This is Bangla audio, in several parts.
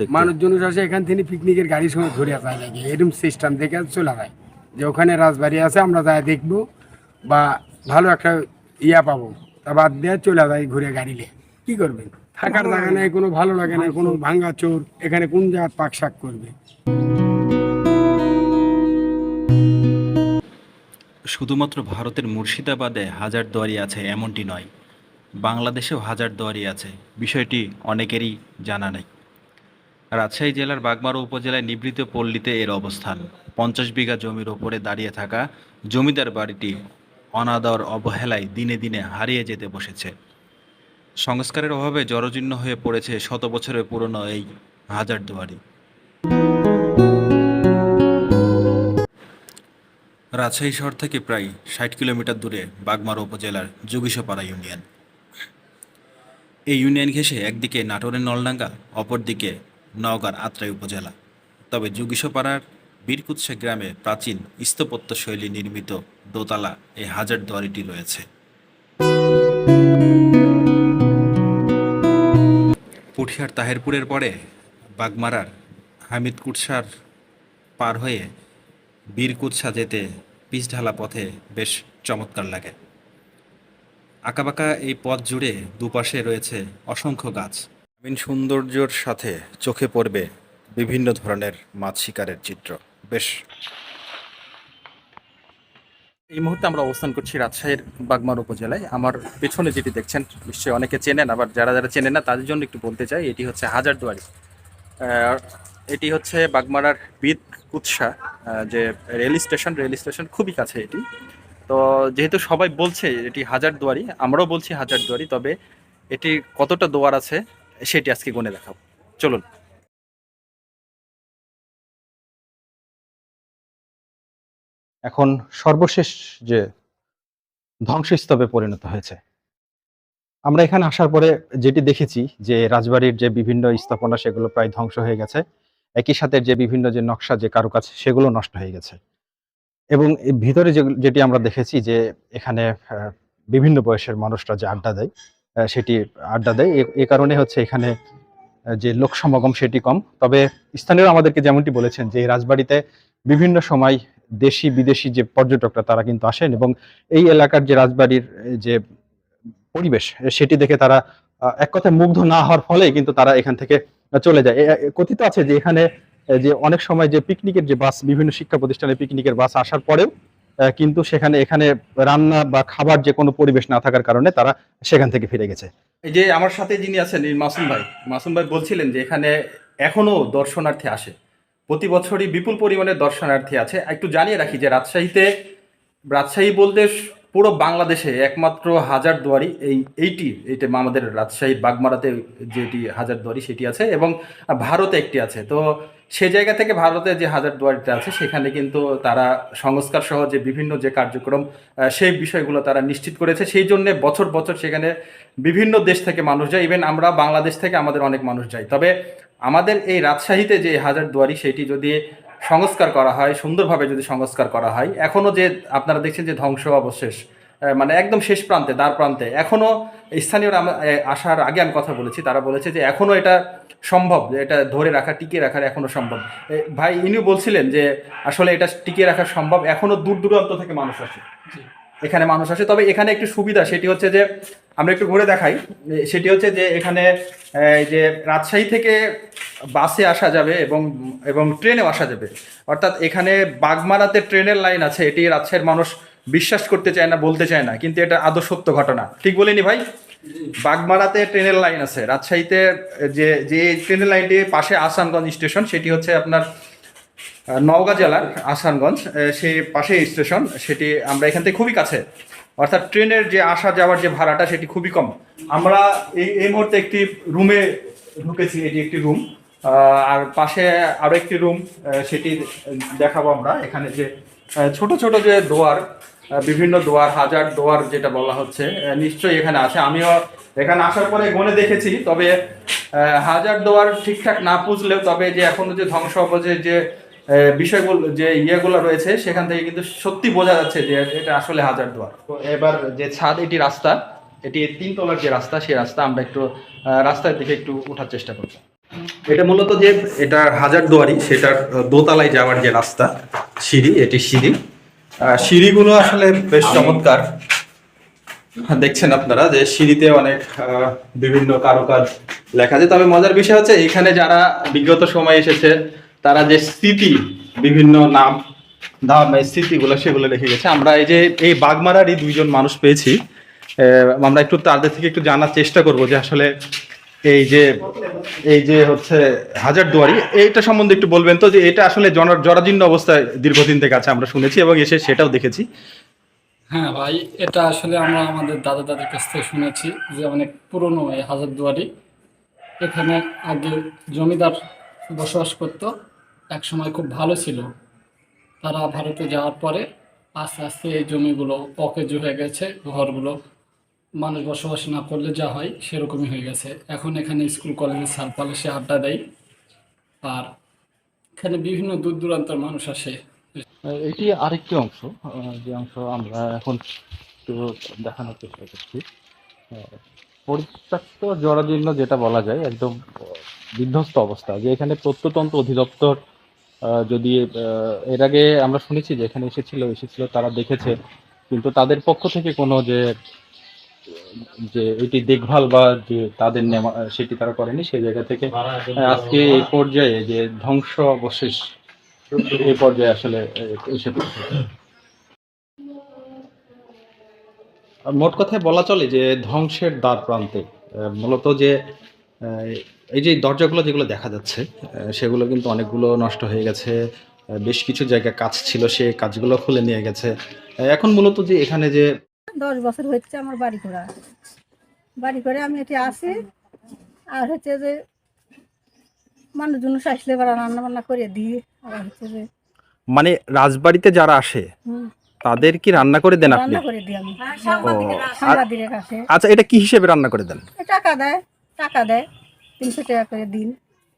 দেখতে। মানুষজন আসে এখান থেকে পিকনিকের গাড়ির সময় ঘুরে আসা যায়। এরকম সিস্টেম দেখে চলে যায়। যে ওখানে রাজবাড়ি আছে আমরা যাই দেখব বা ভালো একটা ইয়া পাবো। তা বাদ দিয়ে চলে যায় ঘুরে গাড়ি নিয়ে। কি করবেন? থাকার জায়গা নেই কোনো ভালো লাগে না কোনো ভাঙ্গা চোর। এখানে কোন জায়গায় পাক শাক করবে? শুধুমাত্র ভারতের মুর্শিদাবাদে হাজার হাজারদুয়ারি আছে এমনটি নয়। বাংলাদেশেও হাজার হাজারদুয়ারি আছে। বিষয়টি অনেকেরই জানা নেই। রাজশাহী জেলার বাগমারা উপজেলায় নিবৃত পল্লীতে এর অবস্থান। পঞ্চাশ বিঘা জমির ওপরে দাঁড়িয়ে থাকা জমিদার বাড়িটি অনাদর অবহেলায় দিনে দিনে হারিয়ে যেতে বসেছে। সংস্কারের অভাবে জরজীর্ণ হয়ে পড়েছে শত বছরের পুরনো এই হাজারদুয়ারি। রাজশাহী শহর থেকে প্রায় ষাট কিলোমিটার দূরে বাগমারা উপজেলার যোগীশপাড়া ইউনিয়ন। এই ইউনিয়ন ঘেঁষে একদিকে নাটোরের নলডাঙ্গা, অপরদিকে নওগাঁর আত্রাই উপজেলা। তবে যোগীশপাড়ার বীরকুৎসা গ্রামে প্রাচীন স্থাপত্য শৈলী নির্মিত দোতলা এই হাজার দুয়ারিটি রয়েছে। পুঠিয়ার তাহেরপুরের পরে বাগমারার হামিদ কুৎসার পার হয়ে বীরকুৎসা যেতে পিচঢালা পথে বেশ চমৎকার লাগে। আঁকাবাঁকা এই পথ জুড়ে দুপাশে রয়েছে অসংখ্য গাছ। গ্রামীণ সৌন্দর্যর সাথে চোখে পড়বে বিভিন্ন ধরনের মাছ শিকারের চিত্র। বেশ। এই মুহূর্তে আমরা অবস্থান করছি রাজশাহীর বাগমার উপজেলায়। আমার পেছনে যেটি দেখছেন, নিশ্চয়ই অনেকে চেনেন, আবার যারা যারা চেনেন না, তাদের জন্য একটু বলতে চাই, এটি হচ্ছে হাজারদুয়ারি। এটি হচ্ছে বাগমারার বিদ কুৎসা যে রেল স্টেশন। রেল স্টেশন খুবই কাছে এটি। তো যেহেতু সবাই বলছে এটি হাজারদুয়ারি, আমরাও বলছি হাজারদুয়ারি, তবে এটি কতটা দোয়ার আছে সেটি আজকে গুনে দেখাবো। চলুন। এখন সর্বশেষ যে ধ্বংসস্তূপে পরিণত হয়েছে। আমরা এখানে আসার পরে যেটি দেখেছি যে রাজবাড়ির যে বিভিন্ন স্থাপনা সেগুলো প্রায় ধ্বংস হয়ে গেছে। একই সাথে যে বিভিন্ন যে নকশা, যে কারুকাজ সেগুলো নষ্ট হয়ে গেছে। এবং ভিতরে যেটি আমরা দেখেছি যে এখানে বিভিন্ন বয়সের মানুষরা যে আড্ডা দেয় সেটি আড্ডা দেয়। এ- কারণে হচ্ছে এখানে যে লোক সমাগম সেটি কম। তবে স্থানীয় আমাদেরকে যেমনটি বলেছেন যে রাজবাড়িতে বিভিন্ন সময় দেশি, বিদেশি যে পর্যটকরা, তারা কিন্তু আসেন এবং এই এলাকার যে রাজবাড়ির যে পরিবেশ সেটি দেখে তারা এক কথায় মুগ্ধ না হওয়ার ফলে কিন্তু তারা এখান থেকে চলে যায়। কথিত আছে যে এখানে যে অনেক সময় যে পিকনিকের যে বাস, বিভিন্ন শিক্ষা প্রতিষ্ঠানে পিকনিকের বাস আসার পরেও কিন্তু সেখানে, এখানে রান্না বা খাবার যে কোনো পরিবেশ না থাকার কারণে তারা সেখান থেকে ফিরে গেছে। এই যে আমার সাথে যিনি আছেন মাসুম ভাই মাসুম ভাই বলছিলেন যে এখানে এখনও দর্শনার্থী আসে। প্রতি বছরই বিপুল পরিমাণে দর্শনার্থী আছে। একটু জানিয়ে রাখি যে রাজশাহীতে, রাজশাহী বলতে পুরো বাংলাদেশে একমাত্র হাজার দুয়ারি, এই এইটি, এইটা আমাদের রাজশাহীর বাগমারাতে যেটি হাজার দুয়ারি, সেটি আছে এবং ভারতে একটি আছে। তো সে জায়গা থেকে ভারতে যে হাজার দুয়ারিটা আছে, সেখানে কিন্তু তারা সংস্কার সহ যে বিভিন্ন যে কার্যক্রম সেই বিষয়গুলো তারা নিশ্চিত করেছে। সেই জন্য বছর বছর সেখানে বিভিন্ন দেশ থেকে মানুষ যায়। ইভেন আমরা বাংলাদেশ থেকে আমাদের অনেক মানুষ যাই তবে আমাদের এই রাজশাহীতে যে হাজার দুয়ারি, সেটি যদি সংস্কার করা হয়, সুন্দরভাবে যদি সংস্কার করা হয় এখনও যে আপনারা দেখছেন যে ধ্বংস অবশেষ মানে একদম শেষ প্রান্তে দ্বার প্রান্তে। এখনও স্থানীয়রা আসার আগে আমি কথা বলেছি তারা বলেছে যে এখনও এটা সম্ভব যে এটা ধরে রাখা টিকিয়ে রাখার এখনও সম্ভব। ভাই ইনিও বলছিলেন যে আসলে এটা টিকিয়ে রাখা সম্ভব এখনও দূর দূরান্ত থেকে মানুষ আসে। এখানে মানুষ আসে। তবে এখানে একটু সুবিধা সেটি হচ্ছে যে আমরা একটু ঘুরে দেখাই সেটি হচ্ছে যে এখানে যে রাজশাহী থেকে বাসে আসা যাবে এবং এবং ট্রেনেও আসা যাবে। অর্থাৎ এখানে বাগমারাতে ট্রেনের লাইন আছে এটি রাজশাহীর মানুষ বিশ্বাস করতে চায় না, বলতে চায় না, কিন্তু এটা আদৌ সত্য ঘটনা। ঠিক বলিনি ভাই? বাগমারাতে ট্রেনের লাইন আছে। রাজশাহীতে যে যে ট্রেনের লাইনটি পাশে আসানগঞ্জ স্টেশন, সেটি হচ্ছে আপনার নওগাঁ জেলার আসানগঞ্জ। সেই পাশে স্টেশন, সেটি আমরা এখান থেকে খুবই কাছে। অর্থাৎ ট্রেনের যে আসা যাওয়ার যে ভাড়াটা, সেটি খুবই কম। আমরা এই এই মুহূর্তে একটি রুমে ঢুকেছি, এটি একটি রুম। আর পাশে আরও একটি রুম সেটি দেখাবো আমরা। এখানে যে ছোট ছোট যে দোয়ার বিভিন্ন দোয়ার, হাজার দোয়ার যেটা বলা হচ্ছে নিশ্চয়ই এখানে আছে। আমিও এখানে আসার পরে গনে দেখেছি, তবে হাজার দোয়ার ঠিকঠাক না পুজলেও তবে যে এখনও যে ধ্বংস অবজের যে বিষয়গুলো, যে ইয়েগুলো রয়েছে, সেখান থেকে কিন্তু সত্যি বোঝা যাচ্ছে যে এটা আসলে হাজার দোয়ার। এবার যে ছাদ, এটি রাস্তা, এটি তিন তলার যে রাস্তা, সেই রাস্তা আমরা একটু রাস্তার দিকে একটু ওঠার চেষ্টা করছি এটা মূলত যে, এটা হাজার দুয়ারি, সেটার দোতলায় যাওয়ার যে রাস্তা, সিঁড়ি, এটি সিঁড়ি। সিঁড়িগুলো আসলে বেশ চমৎকার। দেখছেন আপনারা যে সিঁড়িতে অনেক বিভিন্ন কারুকাজ লেখা আছে। তবে মজার বিষয় হচ্ছে, এখানে যারা বিগত সময় এসেছে, তারা যে স্মৃতি, বিভিন্ন নাম, ধাম স্মৃতিগুলো, সেগুলো লিখে গেছে। আমরা এই যে, এই বাগমারারই দুইজন মানুষ পেয়েছি। আমরা একটু তাদের থেকে একটু জানার চেষ্টা করব যে আসলে এই যে এই যে হচ্ছে হাজার দুয়ারি, এইটা সম্বন্ধে একটু বলবেন তো যে এটা আসলে জরাজীর্ণ অবস্থায় দীর্ঘদিন থেকে আছে, আমরা শুনেছি এবং এসে সেটাও দেখেছি। হ্যাঁ ভাই, এটা আসলে আমরা আমাদের দাদা দাদির কাছ থেকে শুনেছি যে অনেক পুরনো এই হাজারদুয়ারি এখানে আগে জমিদার বসবাস করত এক সময় খুব ভালো ছিল। তারা ভারতে যাওয়ার পরে আস্তে আস্তে এই জমিগুলো অকেজ হয়ে গেছে, ঘরগুলো মানুষ বসবাস না করলে যা হয় সেরকমই হয়ে গেছে। এখন এখানে স্কুল কলেজের সালপাল এসে আড্ডা দেয় আর এখানে বিভিন্ন দূর দূরান্তের মানুষ আসে। এটি আরেকটি অংশ যে অংশ আমরা এখন একটু দেখানোর চেষ্টা করছি। পরিত্যক্ত জরাজীর্ণ যেটা বলা যায়, একদম বিধ্বস্ত অবস্থা, যে এখানে প্রত্যতন্ত্র অধিদপ্তর যদি এর আগে আমরা শুনেছি যে এখানে এসেছিল এসেছিল, তারা দেখেছে, কিন্তু তাদের পক্ষ থেকে কোনো যে যে এটি দেখভাল বা যে তাদের নেওয়া, সেটি তারা করেনি, সেই জায়গা থেকে আজকে এই পর্যায়ে যে ধ্বংস অবশেষ, এই পর্যায়ে আসলে এসে পড়েছে। মোট কথায় বলা চলে যে ধ্বংসের দ্বার প্রান্তে মূলত যে এই যে দরজাগুলো যেগুলো দেখা যাচ্ছে সেগুলো কিন্তু অনেকগুলো নষ্ট হয়ে গেছে বেশ কিছু জায়গায় কাজ ছিল, সে কাজগুলো খুলে নিয়ে গেছে এখন মূলত যে এখানে যে দশ বছর হচ্ছে আমার বাড়ি করা বাড়ি করে আমি এটি আসি আর হচ্ছে যে মানুষজন আসলে এবার রান্না বান্না করে দিই আবার হচ্ছে যে মানে রাজবাড়িতে যারা আসে তাদের কি রান্না করে দেন আপনি? রান্না করে দিই আমি। সাংবাদিকের কাছে আচ্ছা এটা কি হিসেবে রান্না করে দেন? টাকা দেয় টাকা দেয় তিনশো টাকা করে দিন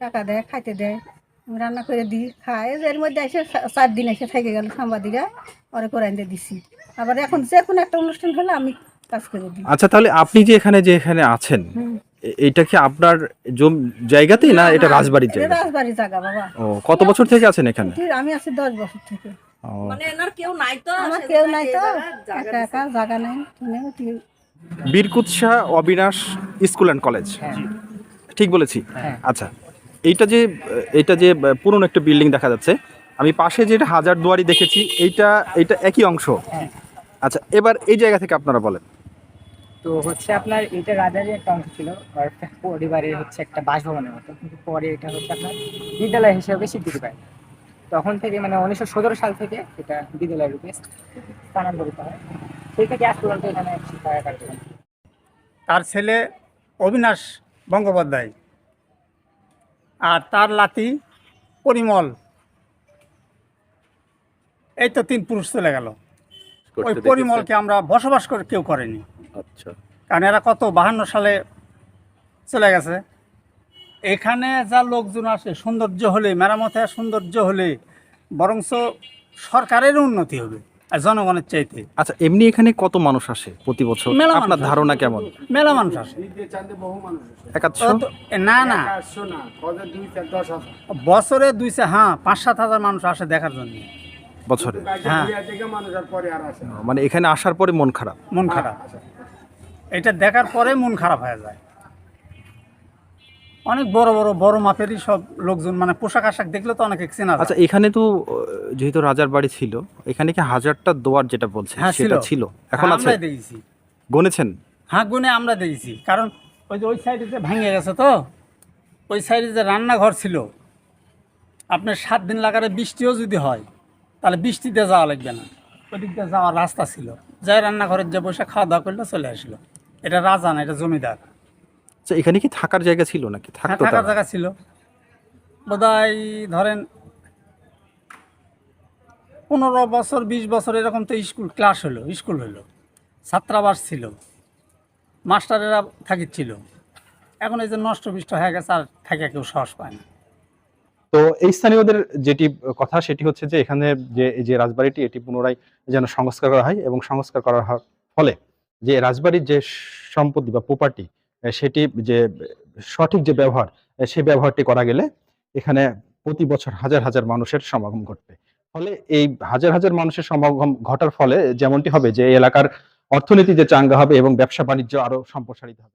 টাকা দেয় খাইতে দেয়। রান্না করে দিই খাই। এর মধ্যে এসে চার দিন এসে থেকে গেল সাংবাদিকরা পরে করে দিয়ে দিছি। আবার এখন যে কোনো একটা অনুষ্ঠান হলে আমি কাজ করে দিই। আচ্ছা তাহলে আপনি যে এখানে যে এখানে আছেন। এটা কি আপনার জম জায়গাতেই না এটা রাজবাড়ির জায়গা? রাজবাড়ির জায়গা বাবা। ও কত বছর থেকে আছেন এখানে? ঠিক, আমি আছি দশ বছর থেকে। ও, আমার কেউ নাই তো। একা একা জায়গা নেই নেই, ঠিক- বীরকুৎসা অবিনাশ স্কুল অ্যান্ড কলেজ। ঠিক বলেছি? হ্যাঁ। আচ্ছা। এইটা যে এটা যে পুরনো একটা বিল্ডিং দেখা যাচ্ছে আমি পাশে যেটা হাজার দুয়ারি দেখেছি এইটা এইটা একই অংশ। হ্যাঁ। আচ্ছা এবার এই জায়গা থেকে আপনারা বলেন। তো হচ্ছে আপনার এটা রাজারই একটা অংশ ছিল আর পরিবারের হচ্ছে একটা বাসভবনের মতো। কিন্তু পরে এটা হচ্ছে আপনার বিদ্যালয় হিসেবে স্বীকৃতি পায়। তখন থেকে মানে উনিশশো সতেরো সাল থেকে এটা বিদ্যালয় রূপে স্থানান্তরিত হয়। সেই থেকে আজ পর্যন্ত এখানে শিক্ষা কার্যক্রম। তার ছেলে অবিনাশ বন্দ্যোপাধ্যায়। আর তার লাতি পরিমল। এই তো তিন পুরুষ চলে গেল। ওই পরিমলকে আমরা বসবাস করে কেউ করেনি। আচ্ছা। কারণ এরা কত বাহান্ন সালে চলে গেছে। এখানে যা লোকজন আসে সৌন্দর্য হলে মেরামতে সৌন্দর্য হলে বরঞ্চ সরকারের উন্নতি হবে। জনগণের চাইতে। আচ্ছা এমনি এখানে কত মানুষ আসে প্রতি বছর? আপনার ধারণা কেমন? মেলা মানুষ আসে। একাদশো? না না। বছরে দুইশো হ্যাঁ পাঁচ সাত হাজার মানুষ আসে দেখার জন্য। বছরে? হ্যাঁ। মানে এখানে আসার পরে মন খারাপ? মন খারাপ। এটা দেখার পরে মন খারাপ হয়ে যায়। অনেক বড় বড় বড় মাপেরই সব লোকজন মানে পোশাক আশাক দেখলে তো অনেক চেনা যায়। আচ্ছা এখানে তো আহ, যেহেতু রাজার বাড়ি ছিল এখানে কি হাজারটা দোয়ার যেটা বলছে হ্যাঁ, সেটা ছিল। ছিল? এখন হ্যাঁ, আছে? আমরা দেখেছি গনেছেন হ্যাঁ গুনে আমরা দেখেছি কারণ ওই যে ওই সাইডে যে ভেঙে গেছে তো ওই সাইডে যে রান্নাঘর ছিল আপনার সাত দিন লাগারে বৃষ্টিও যদি হয় তাহলে বৃষ্টিতে যাওয়া লাগবে না। ওই দিক দিয়ে যাওয়ার রাস্তা ছিল। যাই রান্নাঘরের যে বসে খাওয়া দাওয়া করলে চলে আসলো। এটা রাজা না এটা জমিদার। আচ্ছা এখানে কি থাকার জায়গা ছিল নাকি? হ্যাঁ থাকতো থাকার জায়গা ছিল। বোধহয় ধরেন পনেরো বছর বিশ বছর এরকম তো স্কুল ক্লাস হলো স্কুল হলো। ছাত্রাবাস ছিল। মাস্টারেরা থাকিছিল এখন এই যে নষ্ট বিষ্ট হয়ে গেছে আর থাকে কেউ সাহস পায় না। তো এই স্থানীয়দের যেটি কথা সেটি হচ্ছে যে এখানে যে এই যে রাজবাড়িটি এটি পুনরায় যেন সংস্কার করা হয় এবং সংস্কার করার ফলে যে রাজবাড়ির যে সম্পত্তি বা প্রপার্টি সেটি যে, সঠিক যে ব্যবহার সেই ব্যবহারটি করা গেলে এখানে প্রতি বছর হাজার হাজার মানুষের সমাগম ঘটবে। ফলে এই হাজার হাজার মানুষের সমাগম ঘটার ফলে যেমনটি হবে যে এলাকার অর্থনীতি যে চাঙ্গা হবে এবং ব্যবসা বাণিজ্য আরও সম্প্রসারিত হবে।